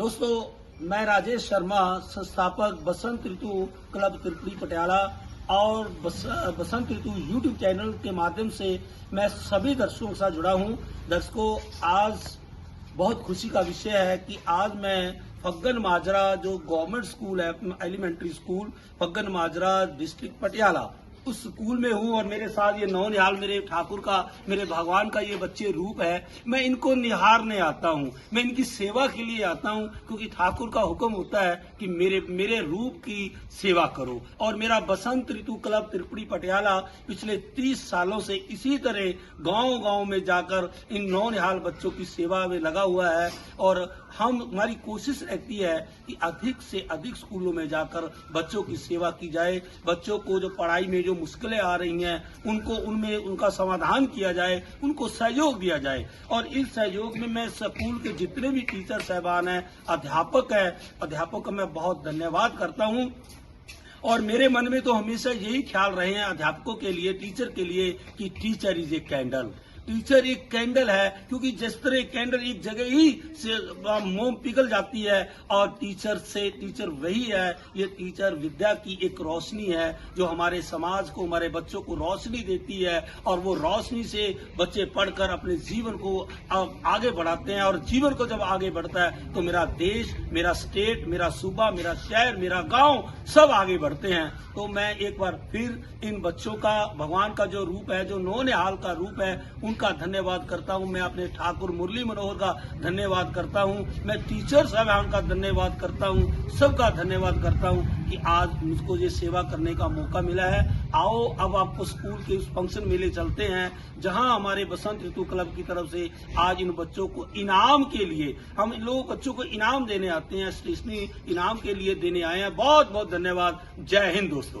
दोस्तों मैं राजेश शर्मा संस्थापक बसंत ऋतु क्लब त्रिपुरी पटियाला और बस, बसंत ऋतु यूट्यूब चैनल के माध्यम से मैं सभी दर्शकों के साथ जुड़ा हूँ। दर्शकों आज बहुत खुशी का विषय है कि आज मैं फग्गन माजरा जो गवर्नमेंट स्कूल है elementary school Faggan Majra district Patiala उस स्कूल में हूँ और मेरे साथ ये नौ निहाल, मेरे ठाकुर का, मेरे भगवान का ये बच्चे रूप है, मैं इनको निहारने आता हूँ। मैं इनकी सेवा के लिए आता हूँ, क्योंकि ठाकुर का हुक्म होता है कि मेरे मेरे रूप की सेवा करो। और मेरा बसंत ऋतु क्लब त्रिपुरी पटियाला पिछले तीस सालों से इसी तरह गाँव गाँव में जाकर इन नौ निहाल बच्चों की सेवा में लगा हुआ है। और हम, हमारी कोशिश रहती है कि अधिक से अधिक स्कूलों में जाकर बच्चों की सेवा की जाए। बच्चों को जो पढ़ाई में जो मुश्किलें आ रही हैं, उनको, उनमें उनका समाधान किया जाए, उनको सहयोग दिया जाए। और इस सहयोग में मैं स्कूल के जितने भी टीचर साहबान हैं, अध्यापक है, अध्यापक का मैं बहुत धन्यवाद करता हूँ। और मेरे मन में तो हमेशा यही ख्याल रहे हैं अध्यापकों के लिए, टीचर के लिए कि teacher is a candle. Teacher एक कैंडल है, क्योंकि जिस तरह कैंडल एक जगह ही से मोम पिघल जाती है, और टीचर से टीचर वही है। ये टीचर विद्या की एक रोशनी है, जो हमारे समाज को, हमारे बच्चों को रोशनी देती है, और वो रोशनी से बच्चे पढ़कर अपने जीवन को आगे बढ़ाते हैं, और जीवन को जब आगे बढ़ता है तो मेरा देश, मेरा स्टेट, मेरा सूबा, मेरा शहर, मेरा गाँव सब आगे बढ़ते हैं। तो मैं एक बार फिर इन बच्चों का, भगवान का जो रूप है, जो नौ निहाल का रूप है उनका धन्यवाद करता हूँ। मैं अपने ठाकुर मुरली मनोहर का धन्यवाद करता हूँ। मैं टीचर साहबान का धन्यवाद करता हूँ। सबका धन्यवाद करता हूँ कि आज मुझको ये सेवा करने का मौका मिला है। आओ, अब आपको स्कूल के उस फ़ंक्शन में ले चलते हैं, जहाँ हमारे बसंत ऋतु क्लब की तरफ़ से आज इन बच्चों को इनाम के लिए, हम इन लोगों बच्चों को इनाम देने आते हैं, स्टेशनरी इनाम के लिए देने आए हैं। बहुत बहुत धन्यवाद। जय हिंद दोस्तों।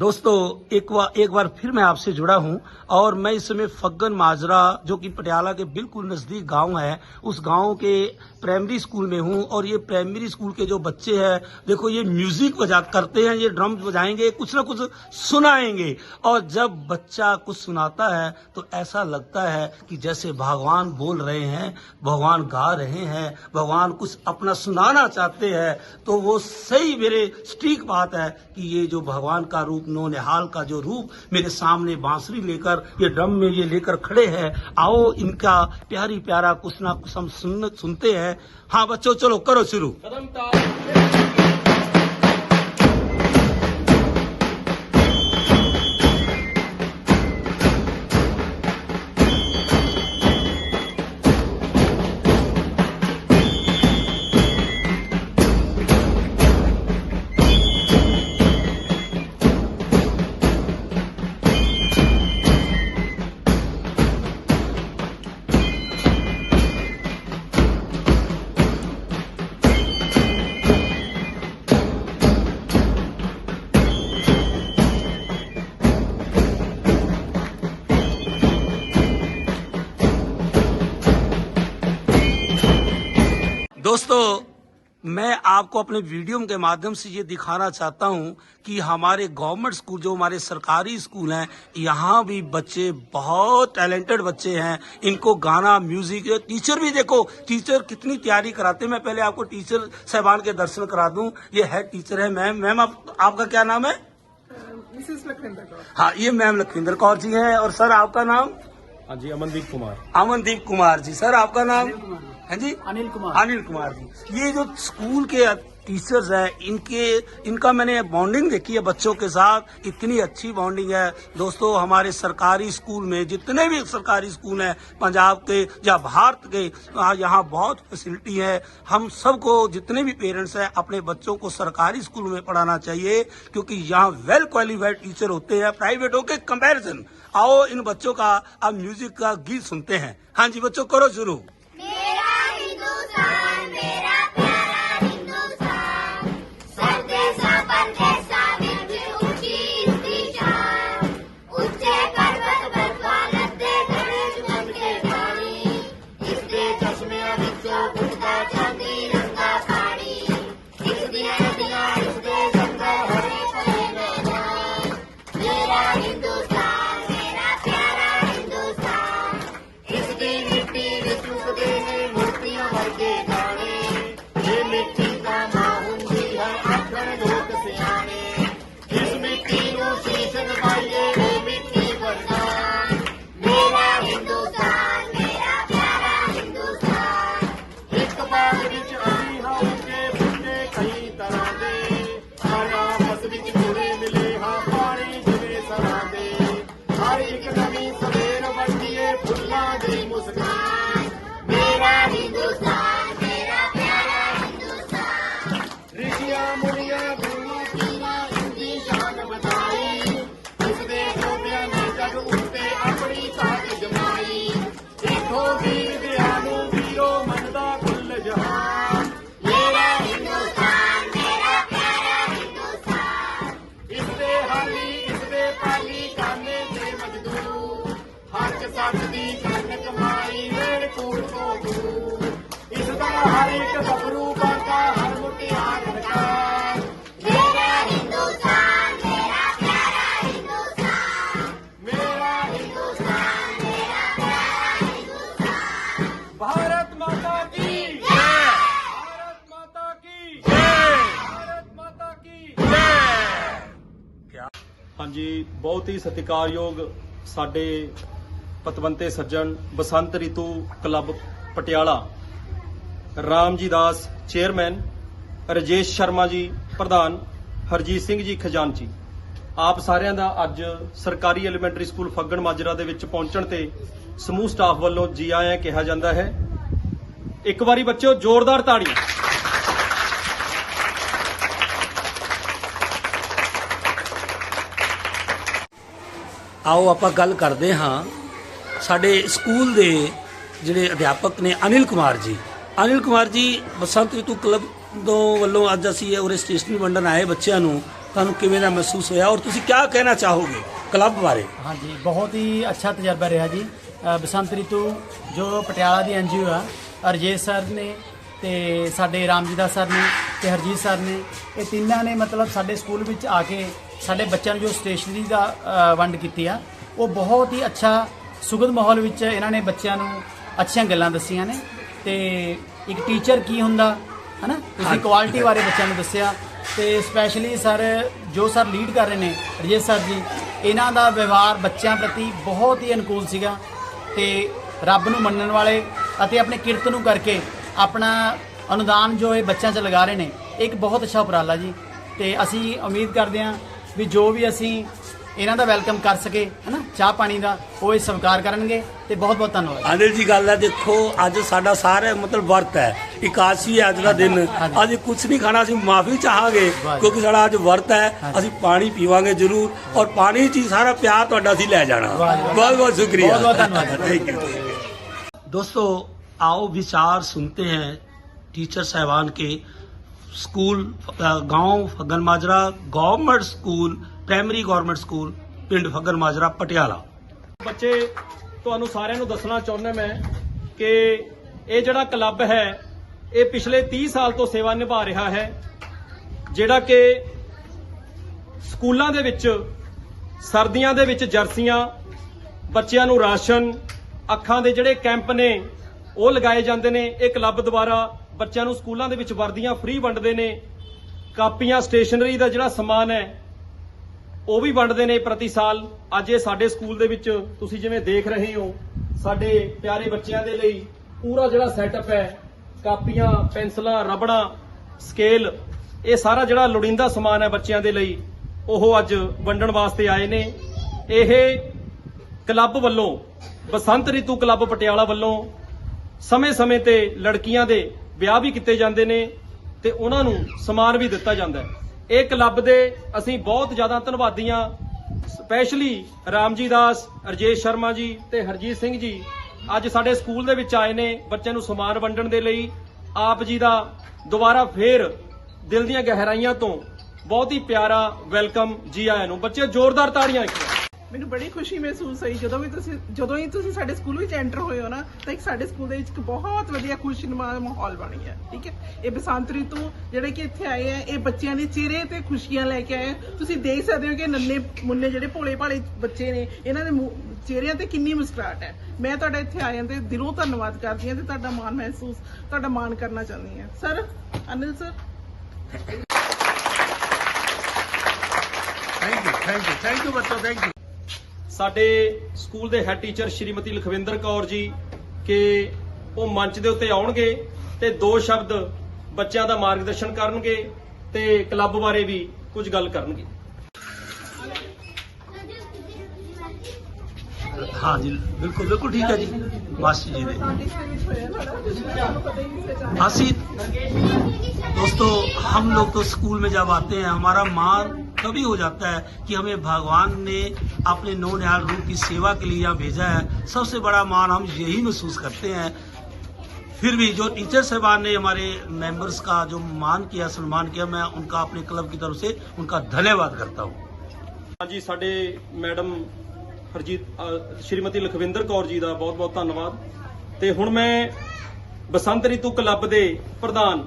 दोस्तों, एक बार एक बार फिर मैं आपसे जुड़ा हूँ और मैं इस समय फग्गन माजरा, जो कि पटियाला के बिल्कुल नज़दीक गाँव है, उस गाँव के प्राइमरी स्कूल में हूँ और ये प्राइमरी स्कूल के जो बच्चे हैं, देखो ये म्यूज़िक बजा, करते हैं, ये ड्रम बजाएँगे, कुछ ना कुछ सुनाएँगे। और जब बच्चा कुछ सुनाता है तो ऐसा लगता है कि जैसे भगवान बोल रहे हैं, भगवान गा रहे हैं, भगवान कुछ अपना सुनाना चाहते हैं तो वो सही मेरे स्टीक बात है कि ये जो भगवान का रूप नो निहाल का जो रूप मेरे सामने बांसुरी लेकर, ये ड्रम में ये लेकर खड़े हैं। आओ इनका प्यारी प्यारा कुछ ना कुछ हम सुन, सुनते हैं। हाँ बच्चों, चलो करो शुरू। मैं आपको अपने वीडियो के माध्यम से ये दिखाना चाहता हूँ कि हमारे गवर्नमेंट स्कूल जो हमारे सरकारी स्कूल हैं यहाँ भी बच्चे बहुत टैलेंटेड बच्चे हैं। इनको गाना म्यूज़िक टीचर भी देखो टीचर कितनी तैयारी कराते हैं। मैं पहले आपको टीचर साहबान के दर्शन करा दूँ। ये है टीचर है मैम। मैम आप, आपका क्या नाम है? मिसेस लखविंदर कौर। हाँ ये मैम लखविंदर कौर जी है। और सर आपका नाम? हाँ जी अमनदीप कुमार। अमनदीप कुमार जी। सर आपका नाम? है जी? अनिल कुमार। अनिल कुमार जी। ये जो स्कूल के टीचर्स हैं इनके इनका मैंने बॉन्डिंग देखी है बच्चों के साथ। इतनी अच्छी बॉन्डिंग है। दोस्तों हमारे सरकारी स्कूल में जितने भी सरकारी स्कूल हैं पंजाब के या भारत के यहाँ बहुत फैसिलिटी है। हम सबको जितने भी पेरेंट्स हैं अपने बच्चों को सरकारी स्कूल में पढ़ाना चाहिए क्योंकि यहाँ वेल क्वालिफाइड टीचर होते हैं प्राइवेटों के कंपैरिजन आओ इन बच्चों का अब म्यूज़िक का गीत सुनते हैं। हाँ जी बच्चों करो शुरू। ਹਿੰਦੁਸਤਾਨ ਮੇਰਾ ਪਿਆਰਾ ਹਿੰਦੁਸਤਾਨ ਸਭ ਦੇ ਸਾਪਨ ਹਾਂਜੀ ਬਹੁਤ ਹੀ ਸਤਿਕਾਰਯੋਗ ਸਾਡੇ ਪਤਵੰਤੇ ਸੱਜਣ ਬਸੰਤ ਰਿਤੂ ਕਲੱਬ ਪਟਿਆਲਾ, ਰਾਮ ਜੀ ਦਾਸ ਚੇਅਰਮੈਨ, ਰਜੇਸ਼ ਸ਼ਰਮਾ ਜੀ ਪ੍ਰਧਾਨ, ਹਰਜੀਤ ਸਿੰਘ ਜੀ ਖਜ਼ਾਨਚੀ। ਆਪ ਸਾਰਿਆਂ ਦਾ ਅੱਜ ਸਰਕਾਰੀ ਐਲੀਮੈਂਟਰੀ ਸਕੂਲ ਫੱਗਣ ਮਾਜਰਾ ਦੇ ਵਿੱਚ ਪਹੁੰਚਣ ਤੇ ਸਮੂਹ ਸਟਾਫ ਵੱਲੋਂ ਜੀ ਆਇਆਂ ਕਿਹਾ ਜਾਂਦਾ ਹੈ। ਇੱਕ ਵਾਰੀ ਬੱਚਿਓ, ਜ਼ੋਰਦਾਰ ਤਾੜੀਆਂ। ਆਓ ਆਪਾਂ ਗੱਲ ਕਰਦੇ ਹਾਂ ਸਾਡੇ ਸਕੂਲ ਦੇ ਜਿਹੜੇ ਅਧਿਆਪਕ ਨੇ ਅਨਿਲ ਕੁਮਾਰ ਜੀ। ਅਨਿਲ ਕੁਮਾਰ ਜੀ, ਬਸੰਤ ਰਿਤੂ ਕਲੱਬ ਤੋਂ ਵੱਲੋਂ ਅੱਜ ਅਸੀਂ ਉਰੇ ਸਟੇਸ਼ਨਰੀ ਵੰਡਣ ਆਏ ਬੱਚਿਆਂ ਨੂੰ। ਤੁਹਾਨੂੰ ਕਿਵੇਂ ਦਾ ਮਹਿਸੂਸ ਹੋਇਆ ਔਰ ਤੁਸੀਂ ਕੀ ਕਹਿਣਾ ਚਾਹੋਗੇ ਕਲੱਬ ਬਾਰੇ? ਹਾਂਜੀ, ਬਹੁਤ ਹੀ ਅੱਛਾ ਤਜਰਬਾ ਰਿਹਾ ਜੀ। ਬਸੰਤ ਰਿਤੂ ਜੋ ਪਟਿਆਲਾ ਦੀ ਐਨਜੀਓ ਆ ਅਰਜੇ ਸਰ ਨੇ ਤੇ ਸਾਡੇ ਰਾਮਜੀਦਾ ਸਰ ਨੇ ਤੇ ਹਰਜੀਤ ਸਰ ਨੇ ਇਹ ਤਿੰਨਾਂ ਨੇ ਮਤਲਬ ਸਾਡੇ ਸਕੂਲ ਵਿੱਚ ਆ ਕੇ ਸਾਡੇ ਬੱਚਿਆਂ ਨੂੰ ਜੋ ਸਟੇਸ਼ਨਰੀ ਦਾ ਅ, ਵੰਡ ਕੀਤੀ ਆ ਉਹ ਬਹੁਤ ਹੀ ਅੱਛਾ ਸੁਗਧ ਮਾਹੌਲ ਵਿੱਚ ਇਹਨਾਂ ਨੇ ਬੱਚਿਆਂ ਨੂੰ ਅੱਛੀਆਂ ਗੱਲਾਂ ਦੱਸੀਆਂ ਨੇ। ਤੇ ਇੱਕ ਟੀਚਰ ਕੀ ਹੁੰਦਾ ਹਨਾ? ਤੁਸੀਂ ਕੁਆਲਿਟੀ ਬਾਰੇ ਬੱਚਿਆਂ ਨੂੰ ਦੱਸਿਆ। ਤੇ ਸਪੈਸ਼ਲੀ ਸਰ ਜੋ ਸਰ ਲੀਡ ਕਰ ਰਹੇ ਨੇ ਰਜੇਸ਼ ਸਰ ਜੀ ਇਹਨਾਂ ਦਾ ਵਿਵਹਾਰ ਬੱਚਿਆਂ ਪ੍ਰਤੀ ਬਹੁਤ ਹੀ ਅਨੁਕੂਲ ਸੀਗਾ। ਤੇ ਰੱਬ ਨੂੰ ਮੰਨਣ ਵਾਲੇ ਅਤੇ ਆਪਣੇ ਕਿਰਤ ਨੂੰ ਕਰਕੇ ਆਪਣਾ ਅਨੁਦਾਨ ਜੋ ਇਹ ਬੱਚਿਆਂ 'ਚ ਲਗਾ ਰਹੇ ਨੇ ਇਹ ਇੱਕ ਬਹੁਤ ਅੱਛਾ ਉਪਰਾਲਾ ਜੀ ਤੇ ਅਸੀਂ ਉਮੀਦ ਕਰਦੇ ਹਾਂ ਵੀ ਜੋ ਵੀ ਅਸੀਂ ਇਹਨਾਂ ਦਾ ਵੈਲਕਮ ਕਰ ਸਕੇ ਹਨਾ ਚਾਹ ਪਾਣੀ ਦਾ ਉਹ ਇਹ ਸਵੀਕਾਰ ਕਰਨਗੇ ਤੇ ਬਹੁਤ ਬਹੁਤ ਧੰਨਵਾਦ ਅਨਿਲ ਜੀ ਗੱਲ ਹੈ ਦੇਖੋ ਅੱਜ ਸਾਡਾ ਸਾਰਾ ਮਤਲਬ ਵਰਤ ਹੈ ਇਕਾਸੀ ਹੈ ਅੱਜ ਦਾ ਦਿਨ ਹਾਂਜੀ। ਅੱਜ ਕੁਝ ਨਹੀਂ ਖਾਣਾ ਅਸੀਂ ਮਾਫੀ ਚਾਹਾਂਗੇ ਵਾਹ ਜੀ। ਕਿਉਂਕਿ ਸਾਡਾ ਅੱਜ ਵਰਤ ਹੈ ਹਾਂਜੀ। ਅਸੀਂ ਪਾਣੀ ਪੀਵਾਂਗੇ ਜ਼ਰੂਰ ਔਰ ਪਾਣੀ 'ਚ ਹੀ ਸਾਰਾ ਪਿਆਰ ਤੁਹਾਡਾ ਅਸੀਂ ਲੈ ਜਾਣਾ ਵਾਹ ਜੀ, ਵਾਹ। ਬਹੁਤ ਬਹੁਤ शुक्रिया बहुत बहुत धन्यवाद। थैंक यू दोस्तों आओ विचार सुनते हैं टीचर साहबान के स्कूल गांव Phagan Majra government school primary government school पिंड फगन माजरा पटियाला ਬੱਚੇ ਤੁਹਾਨੂੰ ਸਾਰਿਆਂ ਨੂੰ ਦੱਸਣਾ ਚਾਹੁੰਦਾ ਮੈਂ ਕਿ ਇਹ ਜਿਹੜਾ ਕਲੱਬ ਹੈ ਇਹ ਪਿਛਲੇ 30 ਸਾਲ ਤੋਂ ਸੇਵਾ ਨਿਭਾ ਰਿਹਾ ਹੈ ਜਿਹੜਾ ਕਿ ਸਕੂਲਾਂ ਦੇ ਵਿੱਚ ਸਰਦੀਆਂ ਦੇ ਵਿੱਚ ਜਰਸੀਆਂ ਬੱਚਿਆਂ ਨੂੰ ਰਾਸ਼ਨ ਅੱਖਾਂ ਦੇ ਜਿਹੜੇ ਕੈਂਪ ਨੇ ਉਹ ਲਗਾਏ ਜਾਂਦੇ ਨੇ ਇਹ ਕਲੱਬ ਦੁਆਰਾ ਬੱਚਿਆਂ ਨੂੰ ਸਕੂਲਾਂ ਦੇ ਵਿੱਚ ਵਰਦੀਆਂ ਫ੍ਰੀ ਵੰਡਦੇ ਨੇ। ਕਾਪੀਆਂ, ਸਟੇਸ਼ਨਰੀ ਦਾ ਜਿਹੜਾ ਸਮਾਨ ਹੈ, ਉਹ ਵੀ ਵੰਡਦੇ ਨੇ ਪ੍ਰਤੀ ਸਾਲ। ਅੱਜ ਇਹ ਸਾਡੇ ਸਕੂਲ ਦੇ ਵਿੱਚ ਤੁਸੀਂ ਜਿਵੇਂ ਦੇਖ ਰਹੇ ਹੋ, ਸਾਡੇ ਪਿਆਰੇ ਬੱਚਿਆਂ ਦੇ ਲਈ ਪੂਰਾ ਜਿਹੜਾ ਸੈਟਅਪ ਹੈ, ਕਾਪੀਆਂ, ਪੈਨਸਲਾਂ, ਰਬੜਾਂ ਸਕੇਲ ਇਹ ਸਾਰਾ ਜਿਹੜਾ ਲੋੜੀਂਦਾ ਸਮਾਨ ਹੈ ਬੱਚਿਆਂ ਦੇ ਲਈ, ਉਹ ਅੱਜ ਵੰਡਣ ਵਾਸਤੇ ਆਏ ਨੇ। ਇਹ ਕਲੱਬ ਵੱਲੋਂ, ਬਸੰਤ ਰਿਤੂ ਕਲੱਬ ਪਟਿਆਲਾ ਵੱਲੋਂ ਸਮੇਂ-ਸਮੇਂ ਤੇ ਲੜਕੀਆਂ ਦੇ ਵਿਆਹ ਵੀ ਕੀਤੇ ਜਾਂਦੇ ਨੇ ਤੇ ਉਹਨਾਂ ਨੂੰ ਸਮਾਨ ਵੀ ਦਿੱਤਾ ਜਾਂਦਾ ਹੈ। ਇਹ ਕਲੱਬ ਦੇ ਅਸੀਂ ਬਹੁਤ ਜ਼ਿਆਦਾ ਧੰਨਵਾਦੀ ਹਾਂ ਸਪੈਸ਼ਲੀ ਰਾਮਜੀ ਦਾਸ ਰਜੇਸ਼ ਸ਼ਰਮਾ ਜੀ ਤੇ ਹਰਜੀਤ ਸਿੰਘ ਜੀ ਅੱਜ ਸਾਡੇ ਸਕੂਲ ਦੇ ਵਿੱਚ ਆਏ ਨੇ ਬੱਚਿਆਂ ਨੂੰ ਸਮਾਨ ਵੰਡਣ ਦੇ ਲਈ। ਆਪ ਜੀ ਦਾ ਦੁਬਾਰਾ ਫੇਰ ਦਿਲ ਦੀਆਂ ਗਹਿਰਾਈਆਂ ਤੋਂ ਬਹੁਤ ਹੀ ਪਿਆਰਾ ਵੈਲਕਮ ਜੀ ਆਇਆਂ ਨੂੰ। ਬੱਚੇ ਜ਼ੋਰਦਾਰ ਤਾੜੀਆਂ ਇੱਕ ਮੈਨੂੰ ਬੜੀ ਖੁਸ਼ੀ ਮਹਿਸੂਸ ਹੋਈ। ਜਦੋਂ ਵੀ ਤੁਸੀਂ ਜਦੋਂ ਹੀ ਤੁਸੀਂ ਸਾਡੇ ਸਕੂਲ ਵਿੱਚ ਐਂਟਰ ਹੋਏ ਹੋ ਨਾ, ਤਾਂ ਇੱਕ ਸਾਡੇ ਸਕੂਲ ਦੇ ਵਿੱਚ ਇੱਕ ਬਹੁਤ ਵਧੀਆ ਖੁਸ਼ਨੁਮਾ ਮਾਹੌਲ ਬਣ ਗਿਆ। ਠੀਕ ਹੈ? ਇਹ ਬਸੰਤ ਰਿਤੂ ਜਿਹੜੇ ਕਿ ਇੱਥੇ ਆਏ ਆ, ਇਹ ਬੱਚਿਆਂ ਦੇ ਚਿਹਰੇ ਤੇ ਖੁਸ਼ੀਆਂ ਲੈ ਕੇ ਆਏ ਤੁਸੀਂ ਦੇਖ ਸਕਦੇ ਹੋ ਕਿ ਨੰਨੇ ਮੁੰਨੇ ਜਿਹੜੇ ਭੋਲੇ ਭਾਲੇ ਬੱਚੇ ਨੇ, ਇਹਨਾਂ ਦੇ ਚਿਹਰਿਆਂ ਤੇ ਕਿੰਨੀ ਮੁਸਕਰਾਟ ਹੈ। ਮੈਂ ਤੁਹਾਡਾ ਇੱਥੇ ਆਇਆਂ ਤੇ ਦਿਲੋਂ ਧੰਨਵਾਦ ਕਰਦੀ ਹਾਂ ਤੇ ਤੁਹਾਡਾ ਮਾਣ ਮਹਿਸੂਸ ਤੁਹਾਡਾ ਮਾਣ ਕਰਨਾ ਚਾਹੁੰਦੀ ਹਾਂ sir, Anil sir? Thank you thank you thank you ਬੱਚੋ ਥੈਂਕ ਯੂ ਸਾਡੇ ਸਕੂਲ ਦੇ ਹੈਡ ਟੀਚਰ ਸ਼੍ਰੀਮਤੀ ਲਖਵਿੰਦਰ ਕੌਰ ਜੀ ਕਿ ਉਹ ਮੰਚ ਦੇ ਉੱਤੇ ਆਉਣਗੇ ਤੇ ਦੋ ਸ਼ਬਦ ਬੱਚਿਆਂ ਦਾ ਮਾਰਗਦਰਸ਼ਨ ਕਰਨਗੇ ਤੇ ਕਲੱਬ ਬਾਰੇ ਵੀ ਕੁਝ ਗੱਲ ਕਰਨਗੇ हाँ जी बिल्कुल बिल्कुल ठीक है जी मास्टर जी ने ਸਾਡੀ ਦੇ ਵਿੱਚ ਹੋਇਆ ਸਾਡਾ ਤੁਹਾਨੂੰ ਪਤਾ ਹੀ ਨਹੀਂ ਸੀ ਅਚਾਨਕ आसिफ दोस्तों हम लोग तो स्कूल में जब आते हैं हमारा मान तभी हो जाता है कि हमें भगवान ने अपने नौ निहाल रूप की सेवा के लिए यहाँ भेजा है सबसे बड़ा मान हम यही महसूस करते हैं फिर भी जो टीचर साहबान ने हमारे मेंबर्स का जो मान किया सम्मान किया मैं उनका अपने क्लब की तरफ से उनका धन्यवाद करता हूँ ਹਾਂਜੀ ਸਾਡੇ ਮੈਡਮ ਹਰਜੀਤ ਅ, ਸ਼੍ਰੀਮਤੀ ਲਖਵਿੰਦਰ ਕੌਰ ਜੀ ਦਾ ਬਹੁਤ-ਬਹੁਤ ਧੰਨਵਾਦ ਤੇ ਹੁਣ ਮੈਂ ਬਸੰਤ ਰਿਤੂ ਕਲੱਬ ਦੇ ਪ੍ਰਧਾਨ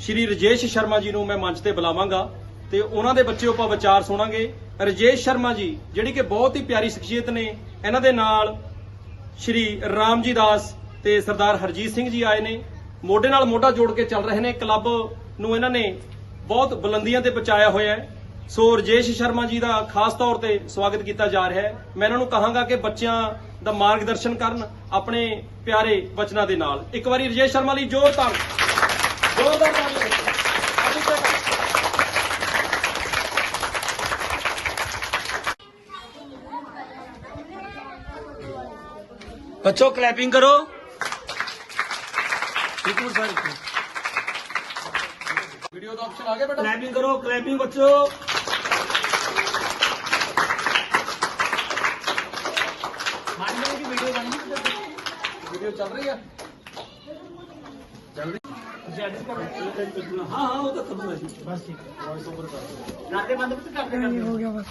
ਸ਼੍ਰੀ ਰਜੇਸ਼ ਸ਼ਰਮਾ ਜੀ ਨੂੰ ਮੈਂ ਮੰਚ ਤੇ ਬੁਲਾਵਾਂਗਾ ਤੇ ਉਹਨਾਂ ਦੇ ਬੱਚੇ ਆਪਾਂ ਵਿਚਾਰ ਸੁਣਾਂਗੇ। ਰਜੇਸ਼ ਸ਼ਰਮਾ ਜੀ, ਜਿਹੜੀ ਕਿ ਬਹੁਤ ਹੀ ਪਿਆਰੀ ਸ਼ਖਸੀਅਤ ਨੇ, ਇਹਨਾਂ ਦੇ ਨਾਲ ਸ਼੍ਰੀ ਰਾਮਜੀ ਦਾਸ ਤੇ ਸਰਦਾਰ ਹਰਜੀਤ ਸਿੰਘ ਜੀ ਆਏ ਨੇ। ਮੋਢੇ ਨਾਲ ਮੋਢਾ ਜੋੜ ਕੇ ਚੱਲ ਰਹੇ ਨੇ। ਕਲੱਬ ਨੂੰ ਇਹਨਾਂ ਨੇ ਬਹੁਤ ਬੁਲੰਦੀਆਂ ਤੇ ਪਹੁੰਚਾਇਆ ਹੋਇਆ ਹੈ। ਸੋ ਰਜੇਸ਼ ਸ਼ਰਮਾ ਜੀ ਦਾ ਖਾਸ ਤੌਰ ਤੇ ਸਵਾਗਤ ਕੀਤਾ ਜਾ ਰਿਹਾ ਹੈ। ਮੈਂ ਇਹਨਾਂ ਨੂੰ ਕਹਾਂਗਾ ਕਿ ਬੱਚਿਆਂ ਦਾ ਮਾਰਗਦਰਸ਼ਨ ਕਰਨ ਆਪਣੇ ਪਿਆਰੇ ਬਚਨਾਂ ਦੇ ਨਾਲ। ਇੱਕ ਵਾਰੀ ਰਜੇਸ਼ ਸ਼ਰਮਾ ਲਈ ਜ਼ੋਰਦਾਰ ਜ਼ੋਰਦਾਰ ਤਾਲੀਆਂ। बच्चों क्लैपिंग करो। एक सर वीडियो तो ऑप्शन आ गया बेटा। क्लैपिंग करो क्लैपिंग बच्चों। मान लो कि वीडियो बनी वीडियो चल रही है। चल रही हाँ। हाँ वो तो खत्म है बस ठीक है। वॉइस ओवर कर रात बंद कर हो गया बस।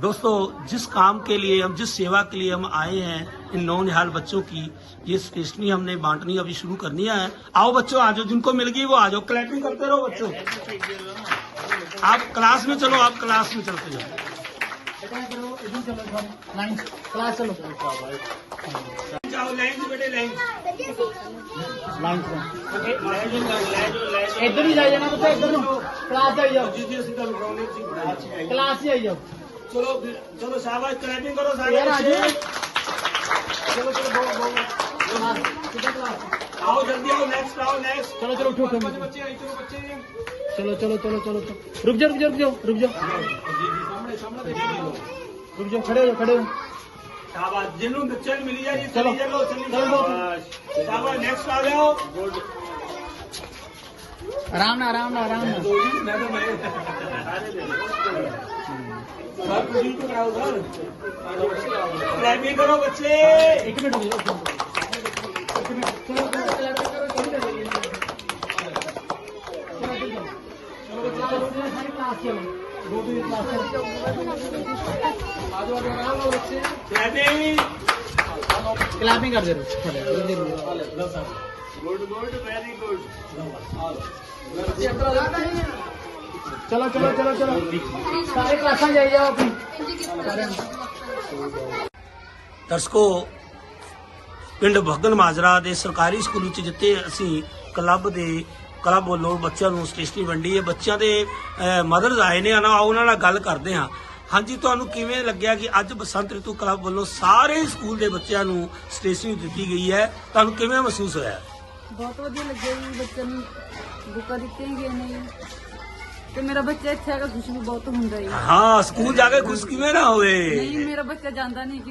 दोस्तों, जिस काम के लिए हम, जिस सेवा के लिए हम आए हैं इन नौ निहाल बच्चों की, ये स्टेशनी हमने बांटनी अभी शुरू करनी है। आओ बच्चों, आज जिनको मिल गई वो आज कलेक्टिंग करते रहो बच्चों। आप क्लास में चलो, आप क्लास में चलते जाओ। लाइन इधर ही जाइए ना बच्चा इधर क्लास आई जाओ क्लास ही आई जाओ। चलो चलो शाबाश क्लैपिंग करो चलो चलो आओ जल्दी आओ नेक्स्ट आओ नेक्स्ट चलो चलो उठो बच्चे बच्चे चलो चलो चलो चलो रुक जाओ रुक जाओ रुक जाओ रुक जाओ रुक जाओ खड़े हो खड़े हो मिली है चलो चलो चलो नेक्स्ट आ जाओ आराम ना आराम ना आराम ना क्लैपिंग करो बच्चे। एक मिनट क्लैपिंग कर दे गुड गुड वेरी गुड ਚਲੋ ਚਲੋ ਚਲੋ ਚਲੋ। ਸਾਰੇ ਕਲਾਸਾਂ ਜਾਈ ਜਾਓ ਆਪਣੀ। ਦਰਸ਼ਕੋ ਪਿੰਡ ਭਗਨ ਮਾਜਰਾ ਦੇ ਸਰਕਾਰੀ ਸਕੂਲ ਵਿੱਚ ਜਿੱਥੇ ਅਸੀਂ ਕਲੱਬ ਦੇ ਕਲੱਬ ਵੱਲੋਂ ਬੱਚਿਆਂ ਨੂੰ ਸਟੇਸ਼ਨਰੀ ਵੰਡੀ ਹੈ ਬੱਚਿਆਂ ਦੇ ਮਦਰਸ ਆਏ ਨੇ ਨਾ ਉਹਨਾਂ ਨਾਲ ਗੱਲ ਕਰਦੇ ਹਾਂ। ਹਾਂਜੀ ਤੁਹਾਨੂੰ ਕਿਵੇਂ ਲੱਗਿਆ ਕਿ ਅੱਜ ਬਸੰਤ ਰਿਤੂ ਕਲੱਬ ਵੱਲੋਂ ਸਾਰੇ ਸਕੂਲ ਦੇ ਬੱਚਿਆਂ ਨੂੰ ਸਟੇਸ਼ਨਰੀ ਦਿੱਤੀ ਗਈ ਹੈ? ਤੁਹਾਨੂੰ ਕਿਵੇਂ ਮਹਿਸੂਸ ਹੋਇਆ? ਬਹੁਤ ਵਧੀਆ ਲੱਗਿਆ ਜੀ ਬੱਚਿਆਂ ਨੂੰ ਬੁੱਕਾਂ ਦਿੱਤੀਆਂ ਗਈਆਂ ਨੇ। ਤੇ ਮੇਰਾ ਬੱਚਾ ਇੱਥੇ ਆ ਕੇ ਖੁਸ਼ ਵੀ ਬਹੁਤ ਹੁੰਦਾ ਜੀ ਹਾਂ ਸਕੂਲ ਜਾ ਕੇ ਖੁਸ਼ ਕਿਵੇਂ ਨਾ ਹੋਵੇ ਨਹੀਂ ਮੇਰਾ ਬੱਚਾ ਜਾਂਦਾ ਨਹੀਂ ਜੀ